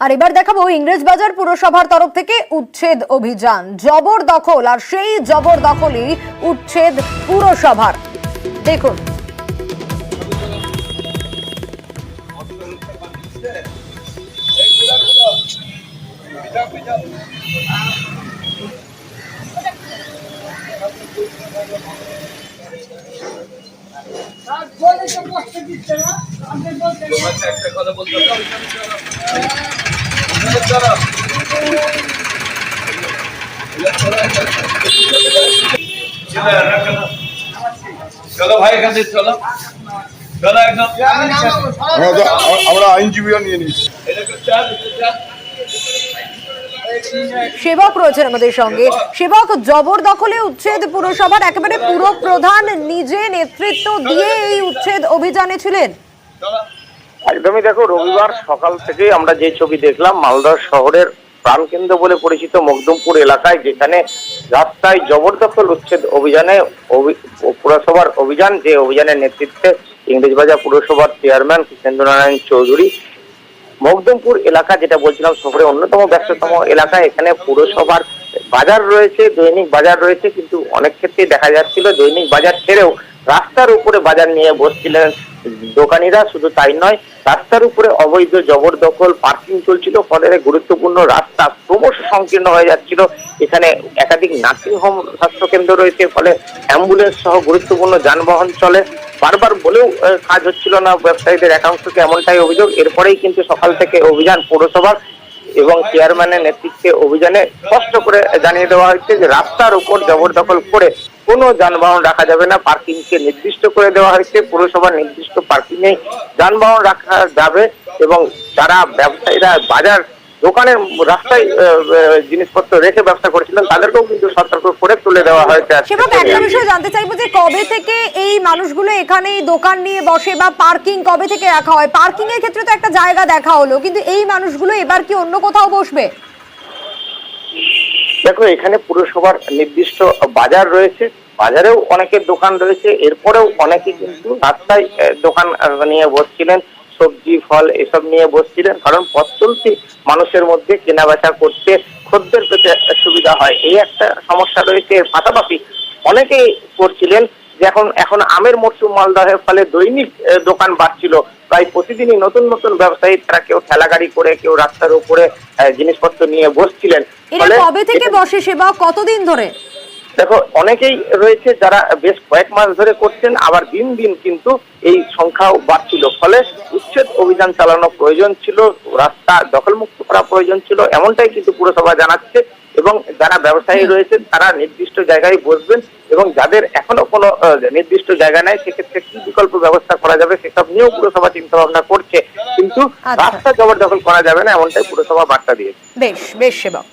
আর এবার দেখাবো ইংরেজবাজার পুরসভার তরফ থেকে উচ্ছেদ অভিযান। জবরদখল আর সেই জবরদখলই উচ্ছেদ পুরসভার। দেখুন। একটা কথা বলতে। সেবক রয়েছেন আমাদের সঙ্গে। সেবক জবরদখলে উচ্ছেদ পুরসভার একেবারে পুরো প্রধান নিজে নেতৃত্ব দিয়ে এই উচ্ছেদ অভিযানে ছিলেন। একদমই দেখো, রবিবার সকাল থেকে আমরা যে ছবি দেখলাম, মালদা শহরের প্রাণকেন্দ্র বলে পরিচিত মকদুমপুর এলাকায়, যেখানে রাস্তায় জবরদখল উচ্ছেদ অভিযানে অভি- পুরসভার অভিযান, যে অভিযানের নেতৃত্বে ইংরেজবাজার পুরসভার চেয়ারম্যান কৃষ্ণেন্দ্র নারায়ণ চৌধুরী, মকদমপুর এলাকা যেটা বলছিলাম, শহরের অন্যতম ব্যস্ততম এলাকা, এখানে পুরসভার বাজার রয়েছে, দৈনিক বাজার রয়েছে, কিন্তু অনেক ক্ষেত্রে দেখা যাচ্ছিল দৈনিক বাজার ছেড়েও রাস্তার উপরে বাজার নিয়ে বসছিলেন দোকানিরা শুধু তাই নয়, রাস্তার উপরে অবৈধ জবরদখল পার্কিং চলছিল ফলে গুরুত্বপূর্ণ রাস্তা ক্রমশ সংকীর্ণ হয়ে যাচ্ছিল। এখানে একাধিক নার্সিং হোম স্বাস্থ্য কেন্দ্র রয়েছে, ফলে অ্যাম্বুলেন্স সহ গুরুত্বপূর্ণ যানবাহন চলে। বারবার বলেও কাজ হচ্ছিল না ব্যবসায়ীদের একাংশকে এমনটাই অভিযোগ। এরপরেই কিন্তু সকাল থেকে অভিযান পৌরসভার এবং চেয়ারম্যানের নেতৃত্বে অভিযানে স্পষ্ট করে জানিয়ে দেওয়া হয়েছে যে, রাস্তার উপর জবরদখল করে কোনো যানবাহন রাখা যাবে না। পার্কিংকে নির্দিষ্ট করে দেওয়া হয়েছে। পুরসভার নির্দিষ্ট পার্কিংয়ে যানবাহন রাখা যাবে এবং যারা ব্যবসায়ীরা বাজার দোকানের রাস্তায় জিনিসপত্র রেখে ব্যবসা করেছিলেন, তাদেরকেও কিন্তু সতর্ক করে তুলে দেওয়া হয়েছে। সেবক, একটা বিষয় জানতে চাইব যে কবে থেকে এই মানুষগুলো এখানে দোকান নিয়ে বসে বা পার্কিং কবে থেকে রাখা হয়? পার্কিং এর ক্ষেত্রে তো একটা জায়গা দেখা হলো, কিন্তু এই মানুষগুলো এবার কি অন্য কোথাও বসবে? দেখো, এখানে পুরসভার নির্দিষ্ট বাজার রয়েছে। বাজারেও অনেকের দোকান রয়েছে। এরপরেও অনেকে কিন্তু রাস্তায় দোকান নিয়ে বসছিলেন, সবজি, ফল এসব নিয়ে বসছিলেন। কারণ পথ চলতি মানুষের মধ্যে কেনাবেচা করতে খদ্দের পেতে সুবিধা হয়। এই একটা সমস্যা রয়েছে। এর পাশাপাশি অনেকেই করছিলেন যে এখন এখন আমের মরশুম মালদহের ফলে দৈনিক দোকান বাড়ছিল। প্রায় প্রতিদিনই নতুন নতুন ব্যবসায়ী তারা কেউ ঠেলা গাড়ি করে কেউ রাস্তার উপরে জিনিসপত্র নিয়ে বসছিলেন। কবে থেকে বসে সেবা কতদিন ধরে? দেখো অনেকেই রয়েছে যারা বেশ কয়েক মাস ধরে করছেন আবার দিন দিন কিন্তু এই সংখ্যাও বাড়ছিল। ফলে উচ্ছেদ অভিযান চালানো প্রয়োজন ছিল রাস্তা দখলমুক্ত করা প্রয়োজন ছিল এমনটাই কিন্তু পুরসভা জানাচ্ছে। এবং যারা ব্যবসায়ী রয়েছেন তারা নির্দিষ্ট জায়গায় বসবেন এবং যাদের এখনও কোনো নির্দিষ্ট জায়গা নেই সেক্ষেত্রে কি বিকল্প ব্যবস্থা করা যাবে সেসব নিয়েও পুরসভা চিন্তা ভাবনা করছে। কিন্তু আচ্ছা। রাস্তা জবরদখল করা যাবে না এমনটাই পুরসভা বার্তা দিয়েছে। বেশ বেশ সেবক।